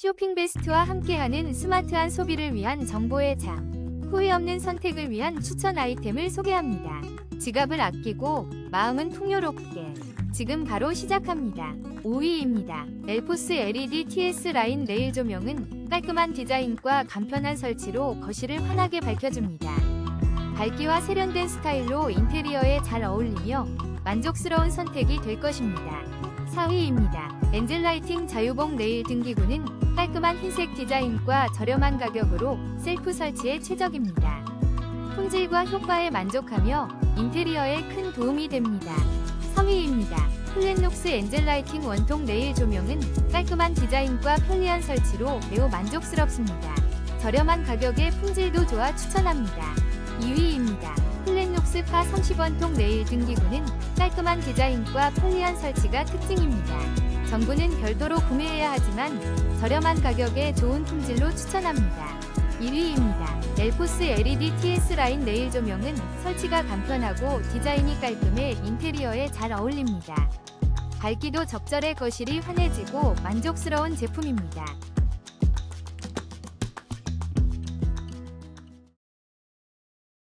쇼핑 베스트와 함께하는 스마트한 소비를 위한 정보의 장. 후회 없는 선택을 위한 추천 아이템을 소개합니다. 지갑을 아끼고 마음은 풍요롭게. 지금 바로 시작합니다. 5위입니다. 엘포스 LED TS 라인 레일 조명은 깔끔한 디자인과 간편한 설치로 거실을 환하게 밝혀줍니다. 밝기와 세련된 스타일로 인테리어에 잘 어울리며 만족스러운 선택이 될 것입니다. 4위입니다. 엔젤라이팅 자유봉 레일 등기구는 깔끔한 흰색 디자인과 저렴한 가격으로 셀프 설치에 최적입니다. 품질과 효과에 만족하며 인테리어에 큰 도움이 됩니다. 3위입니다. 플랫녹스 엔젤라이팅 원통 레일 조명은 깔끔한 디자인과 편리한 설치로 매우 만족스럽습니다. 저렴한 가격에 품질도 좋아 추천합니다. 2위입니다. 플랫녹스 파 30원통 레일 등기구는 깔끔한 디자인과 편리한 설치가 특징입니다. 전구는 별도로 구매해야 하지만 저렴한 가격에 좋은 품질로 추천합니다. 1위입니다. 엘포스 LED TS 라인 레일 조명은 설치가 간편하고 디자인이 깔끔해 인테리어에 잘 어울립니다. 밝기도 적절해 거실이 환해지고 만족스러운 제품입니다.